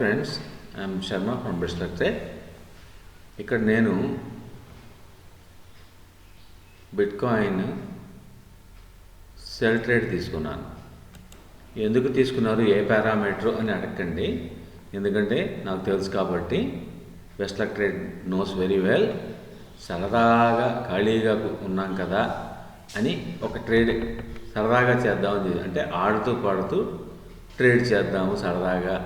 Friends I'm Sharma from బ్రిస్లక్టే ఇక్కడ నేను బిట్కాయిన్ సెల్ ట్రేడ్ తీసుకున్నాను. ఎందుకు తీసుకున్నారు? ఏ పారామీటర్ అని అడగండి. ఎందుకంటే నాకు తెలుసు కాబట్టి వెస్ట్లక్ ట్రేడ్ నోస్ వెరీ వెల్ సరదాగా ఖాళీగా ఉన్నాం కదా అని ఒక ట్రేడ్ సరదాగా చేద్దామని అంటే ఆడుతూ పాడుతూ ట్రేడ్ చేద్దాము సరదాగా.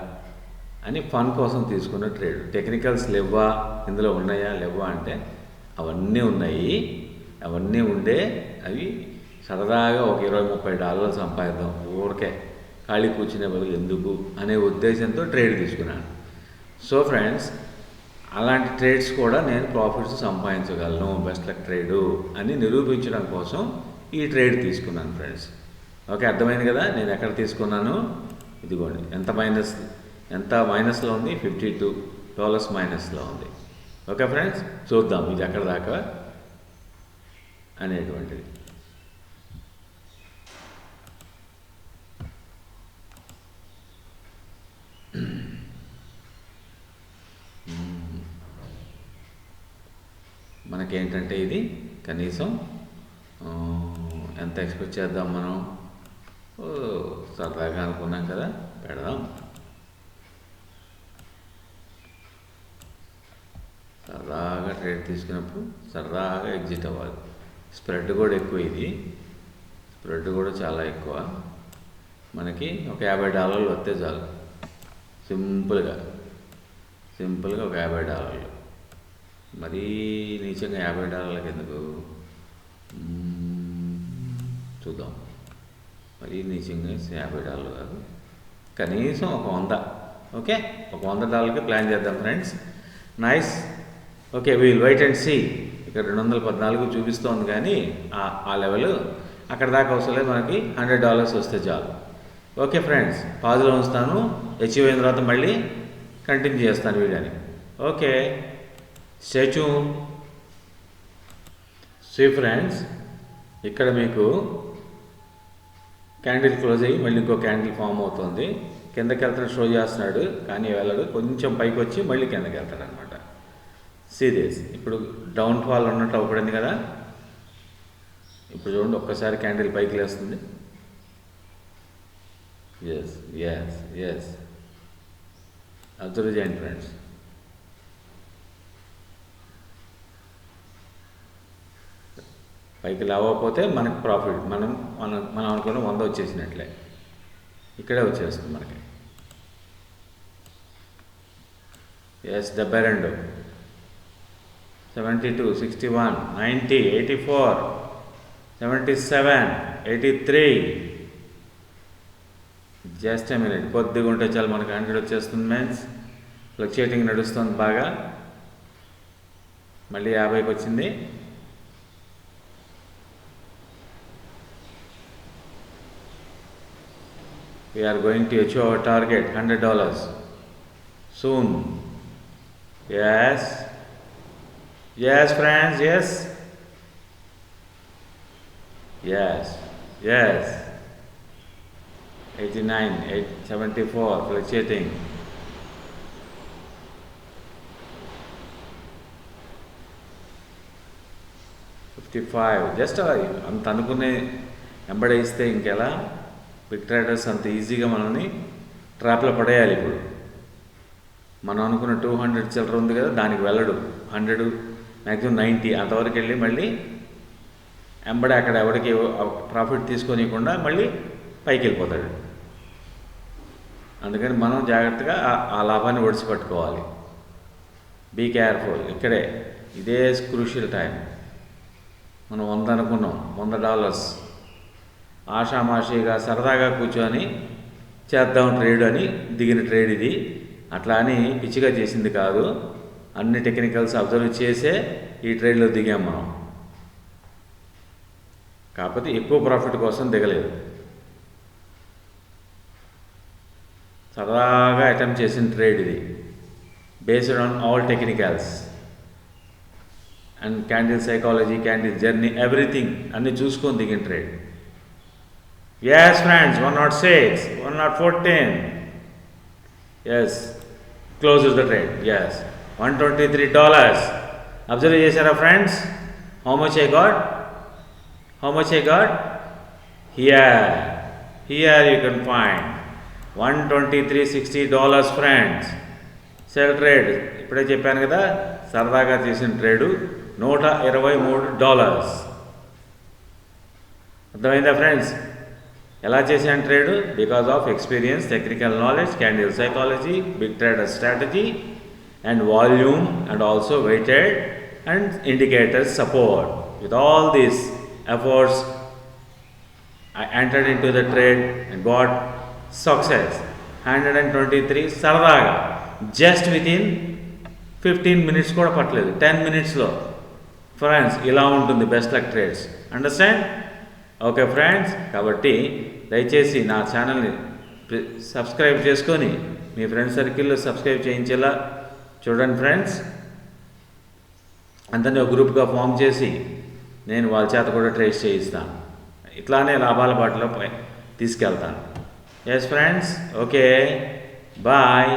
అని ఫన్ కోసం తీసుకున్న ట్రేడ్. టెక్నికల్స్ లేవా ఇందులో ఉన్నాయా? లేవా అంటే అవన్నీ ఉన్నాయి. అవన్నీ ఉండే అవి సరదాగా ఒక ఇరవై ముప్పై డాలర్లు సంపాదిద్దాం. ఊరికే ఖాళీ కూర్చునే బదులు ఎందుకు అనే ఉద్దేశంతో ట్రేడ్ తీసుకున్నాను. సో ఫ్రెండ్స్ అలాంటి ట్రేడ్స్ కూడా నేను ప్రాఫిట్స్ సంపాదించగలను. బెస్ట్ లక్ ట్రేడు అని నిరూపించడం కోసం ఈ ట్రేడ్ తీసుకున్నాను ఫ్రెండ్స్. ఓకే అర్థమైంది కదా? నేను ఎక్కడ తీసుకున్నాను? ఇదిగోండి ఎంత మైనస్ ఎంత మైనస్లో ఉంది? ఫిఫ్టీ టూ డాలర్స్ మైనస్లో ఉంది. ఓకే ఫ్రెండ్స్ చూద్దాం ఇది ఎక్కడ దాకా అనేటువంటిది. Hmm. మనకేంటంటే ఇది? కనీసం ఎంత ఎక్స్పెక్ట్ చేద్దాం మనం? సరదాగా అనుకున్నాం కదా? పెడదాం. సరదాగా ట్రేడ్ తీసుకున్నప్పుడు సరదాగా ఎగ్జిట్ అవ్వాలి. స్ప్రెడ్ కూడా ఎక్కువ ఇది. స్ప్రెడ్ కూడా చాలా ఎక్కువ. మనకి ఒక యాభై డాలర్లు వస్తే చాలు. సింపుల్గా. సింపుల్గా ఒక యాభై డాలర్లు. మరీ నీచంగా యాభై డాలర్లకి ఎందుకు? చూద్దాం. మరీ నీచంగా యాభై డాలర్లు కాదు. కనీసం ఒక వంద. ఓకే? ఒక వంద డాలర్కి ప్లాన్ చేద్దాం friends. Nice. Okay we'll wait and see ఇక్కడ రెండు వందల పద్నాలుగు చూపిస్తోంది కానీ ఆ- ఆ లెవెల్ అక్కడ దాకా అవసరం లేదు మనకి హండ్రెడ్ డాలర్స్ వస్తే చాలు. ఓకే ఫ్రెండ్స్ పాజులో ఉంచుతాను అచీవ్ అయిన తర్వాత మళ్ళీ కంటిన్యూ చేస్తాను వీడియోని. ఓకే స్టాచ్యూ సీ ఫ్రెండ్స్ ఇక్కడ మీకు క్యాండిల్ క్లోజ్ అయ్యి మళ్ళీ ఇంకో క్యాండిల్ ఫామ్ అవుతుంది. కిందకి వెళ్తాడు షో చేస్తున్నాడు కానీ వెళ్ళడు కొంచెం పైకి వచ్చి మళ్ళీ కిందకి వెళ్తాడు అనమాట సీరియస్. ఇప్పుడు డౌన్ ఫాల్ ఉన్నట్టు అవ్వబడింది కదా. ఇప్పుడు చూడండి ఒక్కసారి క్యాండిల్ పైకి లేస్తుంది. ఎస్ ఎస్ ఎస్ అబ్జర్వ్ చేయండి ఫ్రెండ్స్. పైకి లేవకపోతే మనకి ప్రాఫిట్ మనం మనం మనం అనుకున్న వంద వచ్చేసినట్లే. ఇక్కడే వచ్చేస్తుంది మనకి. ఎస్ డెబ్బై రెండు. Seventy two sixty one ninety eighty four seventy seven eighty three. Just minute కొద్దిగా ఉంటే చాలు మనకి హండ్రెడ్ వచ్చేస్తుంది మెన్స్ ఫ్లక్చుయేటింగ్ నడుస్తుంది బాగా. మళ్ళీ యాభైకి వచ్చింది. We are going to achieve target target $100 soon. Yes friends yes. Yes yes. 89 8, 74 fluctuating. Fifty five just అంత అనుకునే వెంబడేస్తే ఇంకెలా? బిగ్ ట్రేడర్స్ అంత ఈజీగా మనల్ని ట్రాప్లో పడేయాలి ఇప్పుడు. మనం అనుకున్న టూ హండ్రెడ్ చిల్లర ఉంది కదా దానికి వెళ్ళడు. హండ్రెడ్ మ్యాక్సిమం నైంటీ అంతవరకు వెళ్ళి మళ్ళీ వెంబడే అక్కడ ఎవరికి ప్రాఫిట్ తీసుకోనియకుండా మళ్ళీ పైకి వెళ్ళిపోతాడు అందుకని మనం జాగ్రత్తగా ఆ- లాభాన్ని ఒడిసి పట్టుకోవాలి బీ కేర్ఫుల్ ఇక్కడే. ఇదే క్రూషియల్ టైం మనం వంద అనుకున్నాం. వంద డాలర్స్ ఆషామాషిగా సరదాగా కూర్చొని చేద్దాం ట్రేడ్ అని దిగిన ట్రేడ్ ఇది. అట్లా అని పిచ్చిగా చేసింది కాదు. అన్ని టెక్నికల్స్ అబ్జర్వ్ చేసే ఈ ట్రేడ్లో దిగాం మనం. కాకపోతే ఎక్కువ ప్రాఫిట్ కోసం దిగలేదు. సరదాగా అటెంప్ట్ చేసిన ట్రేడ్ ఇది. Based on all technicals and candle psychology candle journey everything అన్నీ చూసుకొని దిగిన trade yes friends one not six one not fourteen yes close the trade yes one twenty three dollars observe చేశారా friends how much I got how much I got here here you can find one twenty three sixty dollars friends sell trade ఇప్పుడే చెప్పాను కదా సరదాగా చేసిన trade నూట ఇరవై మూడు dollars అర్థమైందా ఫ్రెండ్స్ ఎలా చేశాను trade because of experience technical knowledge candle psychology big trader strategy and volume and also weighted and indicators support with all these efforts I entered into the trade and got success. 123 సరదాగా just with in fifteen minutes కూడా పట్టలేదు. Ten మినిట్స్లో friends ఇలా ఉంటుంది best luck trades understand okay friends కాబట్టి దయచేసి నా ఛానల్ని సబ్స్క్రైబ్ చేసుకొని మీ ఫ్రెండ్ సర్కిల్లో సబ్స్క్రైబ్ చేయించేలా చూడండి ఫ్రెండ్స్ అందరినీ ఒక గ్రూప్గా ఫామ్ చేసి నేను వాళ్ళ చేత కూడా ట్రేస్ చేయిస్తాను. ఇట్లానే లాభాల బాటలో తీసుకెళ్తాను. Yes friends okay bye